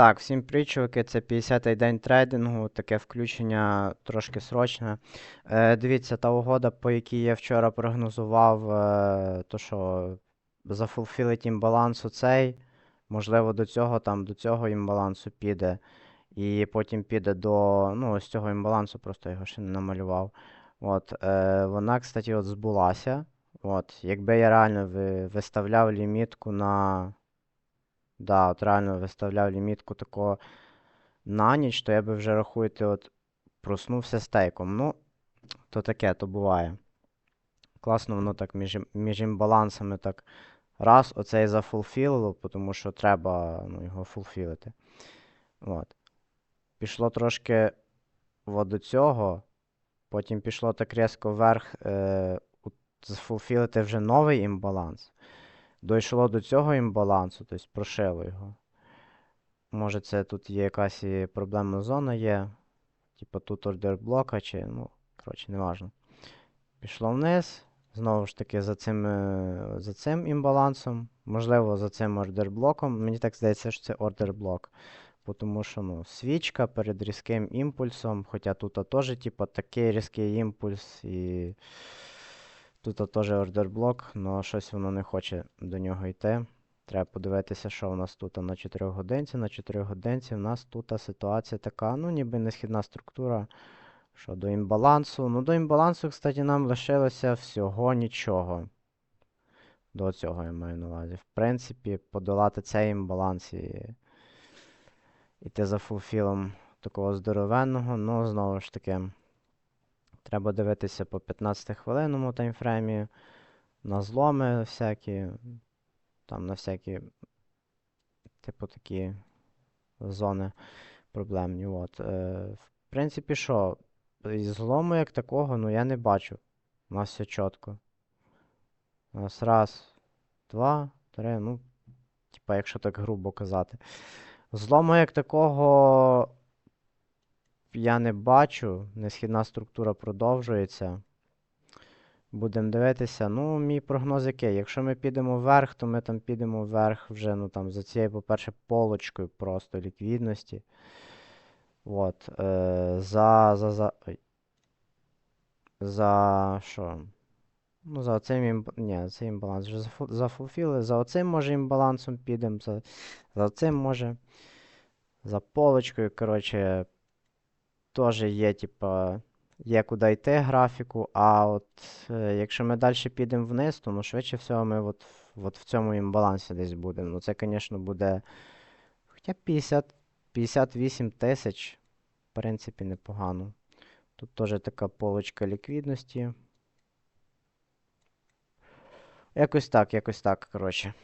Так, всім привіт, чуваки, це 50-й день трейдингу, таке включення трошки срочне. Е, дивіться, та угода, по якій я вчора прогнозував, е, то що зафулфілить імбаланс цей, можливо, до цього там, до цього імбалансу піде. І потім піде до, ну, ось цього імбалансу, просто його ще не намалював. От, е, вона, кстати, от збулася. От, якби я реально ви, виставляв лімітку на. Да, от реально виставляв лімітку тако на ніч, то я би вже рахуєте, от проснувся стейком. Ну, то таке, то буває. Класно воно так між, між імбалансами так раз, оце і зафулфілило, тому що треба ну, його фулфілити. От. Пішло трошки до цього, потім пішло так різко вверх, е, зафулфілити вже новий імбаланс. Дійшло до цього імбалансу, тобто прошило його. Може, це тут є якась і проблемна зона є. Типа тут ордер блока, чи, ну, коротше, неважно. Пішло вниз. Знову ж таки, за цим, е, за цим імбалансом. Можливо, за цим ордер блоком. Мені так здається, що це ордер блок. Тому що ну, свічка перед різким імпульсом. Хоча тут теж, типа, такий різкий імпульс і. Тут теж ордер блок, але щось воно не хоче до нього йти. Треба подивитися, що у нас тут на 4 годинці. На 4 годинці у нас тут ситуація така, ну, ніби несхідна структура. Що до імбалансу. Ну, до імбалансу, кстати, нам лишилося всього нічого. До цього я маю на увазі. В принципі, подолати цей імбаланс і йти за фулфілом такого здоровенного, ну, знову ж таки. Треба дивитися по 15 хвилинному таймфреймі, на зломи всякі, там на всякі, типу, такі зони проблемні. От. Е, в принципі, що, злому як такого, ну я не бачу. У нас все чітко. У нас раз, два, три, ну, типа, якщо так грубо казати. Злому як такого я не бачу. Несхідна структура продовжується. Будемо дивитися. Ну, мій прогноз який? Якщо ми підемо вверх, то ми там підемо вверх вже, ну там, за цією, по-перше, полочкою просто ліквідності. От. Е, за, за, за. Ой. За що? Ну, за оцим імб... Ні, цей імбаланс вже зафу- зафулфіли. За оцим може імбалансом підемо. За, за оцим може. За полочкою, коротше, теж є, типа, є куди йти графіку, а от е, якщо ми далі підемо вниз, то ну, швидше всього ми от, от в цьому імбалансі десь будемо. Ну це, звісно, буде хоча 50, 58 тисяч, в принципі, непогано. Тут теж така полочка ліквідності. Якось так, якось так, коротше.